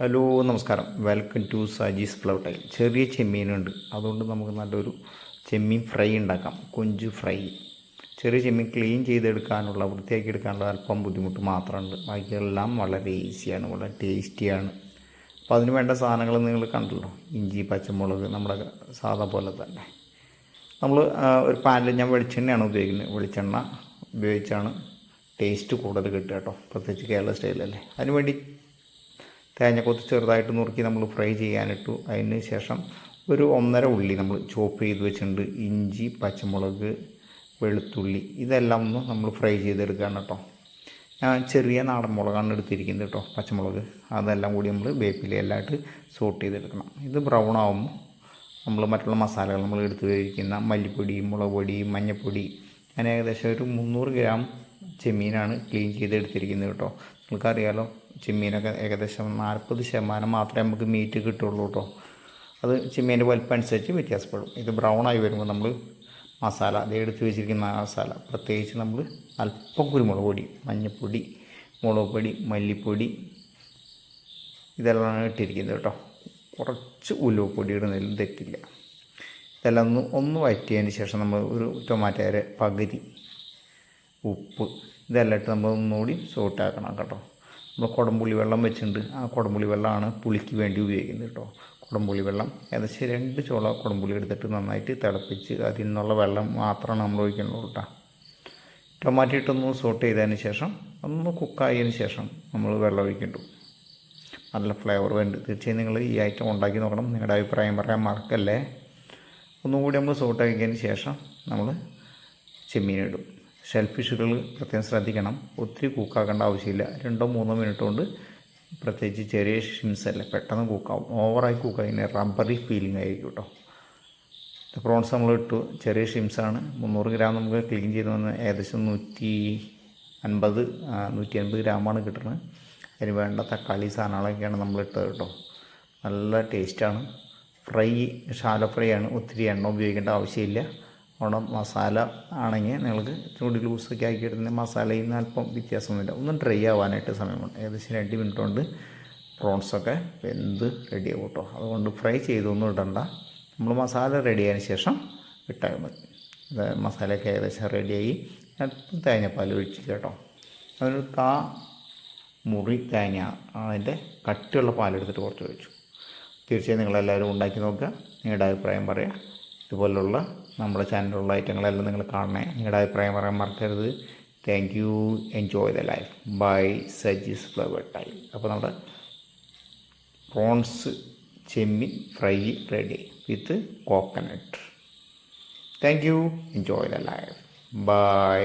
Hello നമസ്കാരം. Welcome to Saji's flower ചെറിയ ചെമ്മീനുണ്ട്. അതുകൊണ്ട് നമുക്ക് നല്ലൊരു ചെമ്മീൻ ഫ്രൈ ഉണ്ടാക്കാം. കൊഞ്ച് ഫ്രൈ. ചെറിയ ചെമ്മീൻ ക്ലീൻ ചെയ്തെടുക്കാനുള്ള വൃത്തിയാക്കി എടുക്കാനുള്ള അല്പം ബുദ്ധിമുട്ട് മാത്രമുണ്ട്. ബാക്കിയെല്ലാം വളരെ ഈസിയാണ് വളരെ ടേസ്റ്റിയാണ് അപ്പോൾ അതിന് വേണ്ട സാധനങ്ങൾ നിങ്ങൾ കണ്ടല്ലോ ഇഞ്ചി പച്ചമുളക് നമ്മുടെ സാധാ പോലെ തന്നെ. നമ്മൾ ഒരു പാനിൽ ഞാൻ വെളിച്ചെണ്ണയാണ് ഉപയോഗിക്കുന്നത്. വെളിച്ചെണ്ണ ഉപയോഗിച്ചാണ് ടേസ്റ്റ് കൂടുതൽ കിട്ടുക കേട്ടോ. പ്രത്യേകിച്ച് കേരള സ്റ്റൈലല്ലേ അതിന് വേണ്ടി തേങ്ങക്കൊത്ത് ചെറുതായിട്ട് നുറുക്കി നമ്മൾ ഫ്രൈ ചെയ്യാനിട്ടു. അതിന് ശേഷം ഒരു ഒന്നര ഉള്ളി നമ്മൾ ചോപ്പ് ചെയ്ത് വെച്ചിട്ടുണ്ട്. ഇഞ്ചി പച്ചമുളക് വെളുത്തുള്ളി ഇതെല്ലാം ഒന്ന് നമ്മൾ ഫ്രൈ ചെയ്തെടുക്കുകയാണ് കേട്ടോ. ഞാൻ ചെറിയ നാടൻ മുളകാണ് എടുത്തിരിക്കുന്നത് കേട്ടോ പച്ചമുളക്. അതെല്ലാം കൂടി നമ്മൾ വേപ്പിലയെല്ലാമായിട്ട് സോട്ട് ചെയ്തെടുക്കണം. ഇത് ബ്രൗൺ ആകുമ്പോൾ നമ്മൾ മറ്റുള്ള മസാലകൾ നമ്മൾ എടുത്ത് കഴിക്കുന്ന മല്ലിപ്പൊടി മുളക് പൊടി മഞ്ഞൾപ്പൊടി അങ്ങനെ ഏകദേശം ഒരു മുന്നൂറ് ഗ്രാം ചെമ്മീനാണ് ക്ലീൻ ചെയ്തെടുത്തിരിക്കുന്നത് കേട്ടോ. നിങ്ങൾക്കറിയാലോ ചെമ്മീനൊക്കെ ഏകദേശം നാൽപ്പത് ശതമാനം മാത്രമേ നമുക്ക് മീറ്റ് കിട്ടുള്ളൂ കേട്ടോ അത് ചിമ്മീന്റെ വലിപ്പം അനുസരിച്ച് വ്യത്യാസപ്പെടും. ഇത് ബ്രൗൺ ആയി വരുമ്പോൾ നമ്മൾ മസാല അത് എടുത്ത് വെച്ചിരിക്കുന്ന മസാല പ്രത്യേകിച്ച് നമ്മൾ അല്പം കുരുമുളക് പൊടി മഞ്ഞൾപ്പൊടി മുളക് പൊടി മല്ലിപ്പൊടി ഇതെല്ലാം ഇട്ടിരിക്കുന്നത് കേട്ടോ കുറച്ച് ഉലുവപ്പൊടി ഇടുന്നതിലും തെറ്റില്ല. ഇതെല്ലാം ഒന്ന് ഒന്ന് വഴറ്റിയതിന് ശേഷം നമ്മൾ ഒരു ടൊമാറ്റോയുടെ പകുതി ഉപ്പ് ഇതെല്ലാം ഇട്ട് നമ്മൾ ഒന്നുകൂടി സോട്ടാക്കണം കേട്ടോ. നമ്മൾ കുടംപുളി വെള്ളം വെച്ചിട്ടുണ്ട്. ആ കുടംപുളി വെള്ളമാണ് പുളിക്ക് വേണ്ടി ഉപയോഗിക്കുന്നത് കേട്ടോ കുടംപുളി വെള്ളം. ഏകദേശം രണ്ട് ചോള കുടംപുളി എടുത്തിട്ട് നന്നായിട്ട് തിളപ്പിച്ച് അതിൽ നിന്നുള്ള വെള്ളം മാത്രമാണ് നമ്മൾ ഒഴിക്കുന്നുള്ളൂ കേട്ടോ ടൊമാറ്റോ ഇട്ടൊന്ന് സോട്ട് ചെയ്തതിന് ശേഷം ഒന്ന് കുക്കായതിന് ശേഷം നമ്മൾ വെള്ളം ഒഴിക്കുന്നു നല്ല ഫ്ലേവർ വേണ്ട. തീർച്ചയായും നിങ്ങൾ ഈ ഐറ്റം ഉണ്ടാക്കി നോക്കണം. നിങ്ങളുടെ അഭിപ്രായം പറയാൻ മറക്കല്ലേ. ഒന്നുകൂടി നമ്മൾ സോട്ട് ആക്കിയതിന് ശേഷം നമ്മൾ ചെമ്മീൻ ഇടും ഷെൽ ഫിഷുകൾ പ്രത്യേകം ശ്രദ്ധിക്കണം. ഒത്തിരി കുക്കാക്കേണ്ട ആവശ്യമില്ല. രണ്ടോ മൂന്നോ മിനിറ്റ് കൊണ്ട് പ്രത്യേകിച്ച് ചെറിയ ഷിംസ് അല്ലേ പെട്ടെന്ന് കുക്കാവും. ഓവറായി കുക്കായി റബ്ബറി ഫീലിംഗ് ആയിരിക്കും കേട്ടോ പ്രോൺസ് നമ്മൾ ഇട്ടു. ചെറിയ ഷിംസാണ് മുന്നൂറ് ഗ്രാം നമുക്ക് ക്ലീൻ ചെയ്ത് വന്ന് ഏകദേശം നൂറ്റി അൻപത് നൂറ്റി അൻപത് ഗ്രാമാണ് കിട്ടുന്നത്. അതിന് വേണ്ട തക്കാളി സാധനങ്ങളൊക്കെയാണ് നമ്മൾ ഇട്ടത് കേട്ടോ നല്ല ടേസ്റ്റാണ് ഫ്രൈ ഷാലോ ഫ്രൈ ആണ്. ഒത്തിരി എണ്ണ ഉപയോഗിക്കേണ്ട ആവശ്യമില്ല. അവിടെ മസാല ആണെങ്കിൽ നിങ്ങൾക്ക് ചൂടി ലൂസൊക്കെ ആക്കിയെടുക്കുന്ന മസാലയിൽ നിന്ന് അല്പം വ്യത്യാസമൊന്നുമില്ല. ഒന്ന് ഡ്രൈ ആവാനായിട്ട് സമയമുണ്ട്. ഏകദേശം രണ്ട് മിനിറ്റ് കൊണ്ട് പ്രോൺസൊക്കെ വെന്ത് റെഡിയാവും കേട്ടോ. അതുകൊണ്ട് ഫ്രൈ ചെയ്തൊന്നും ഇടണ്ട. നമ്മൾ മസാല റെഡി ആയതിനു ശേഷം ഇട്ടാൽ മതി. മസാലയൊക്കെ ഏകദേശം റെഡിയായി അല്പം തേങ്ങാപ്പാൽ ഒഴിച്ച് കേട്ടോ. അതൊരു കാ മുറി തേങ്ങ അതിന്റെ കട്ടിയുള്ള പാലെടുത്തിട്ട് കുറച്ച് ഒഴിച്ചു. തീർച്ചയായും നിങ്ങളെല്ലാവരും ഉണ്ടാക്കി നോക്കുക. നിങ്ങളുടെ അഭിപ്രായം പറയുക. ഇതുപോലുള്ള നമ്മുടെ ചാനലിലുള്ള ഐറ്റങ്ങളെല്ലാം നിങ്ങൾ കാണണേ. നിങ്ങളുടെ അഭിപ്രായം പറയാൻ മറക്കരുത്. Thank you enjoy the life by Sajees flower time അപ്പോൾ നമ്മുടെ prawns Chemmeen fry ready with coconut. Thank you enjoy the life bye